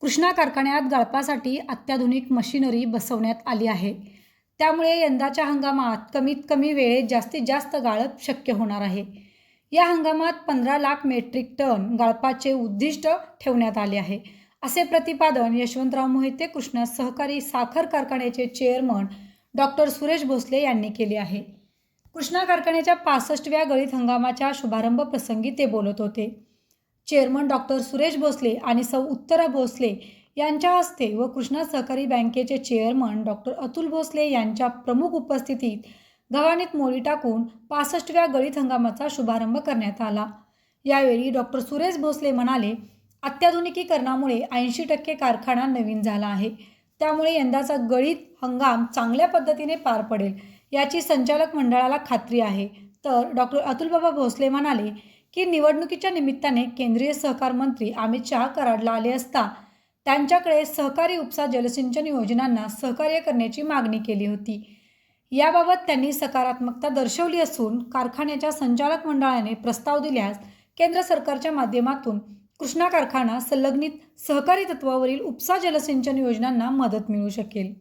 कृष्णा कारखान्यात गाळपासाठी अत्याधुनिक मशिनरी बसवण्यात आली आहे. त्यामुळे यंदाच्या हंगामात कमीत कमी वेळेत जास्तीत जास्त गाळप शक्य होणार आहे. या हंगामात पंधरा लाख मेट्रिक टन गाळपाचे उद्दिष्ट ठेवण्यात आले आहे. असे प्रतिपादन यशवंतराव मोहिते कृष्णा सहकारी साखर कारखान्याचे चेअरमन डॉक्टर सुरेश भोसले यांनी केले आहे. कृष्णा कारखान्याच्या पासष्टव्या गळीत हंगामाच्या शुभारंभ प्रसंगी ते बोलत होते. चेअरमन डॉक्टर सुरेश भोसले आणि सौ उत्तरा भोसले यांच्या हस्ते व कृष्णा सहकारी बँकेचे चेअरमन डॉक्टर अतुल भोसले यांच्या प्रमुख उपस्थितीत गव्हाणीत मोडी टाकून पासष्टव्या गळीत हंगामाचा शुभारंभ करण्यात आला. यावेळी डॉक्टर सुरेश भोसले म्हणाले अत्याधुनिकीकरणामुळे ऐंशी टक्के कारखाना नवीन झाला आहे. त्यामुळे यंदाचा गळीत हंगाम चांगल्या पद्धतीने पार पडेल याची संचालक मंडळाला खात्री आहे. तर डॉक्टर अतुलबाबा भोसले म्हणाले की निवडणुकीच्या निमित्ताने केंद्रीय सहकार मंत्री अमित शहा कराडला आले असता त्यांच्याकडे सहकारी उपसा जलसिंचन योजनांना सहकार्य करण्याची मागणी केली होती. याबाबत त्यांनी सकारात्मकता दर्शवली असून कारखान्याच्या संचालक मंडळाने प्रस्ताव दिल्यास केंद्र सरकारच्या माध्यमातून कृष्णा कारखाना संलग्नित सहकारी तत्वावरील उपसा जलसिंचन योजनांना मदत मिळू शकेल.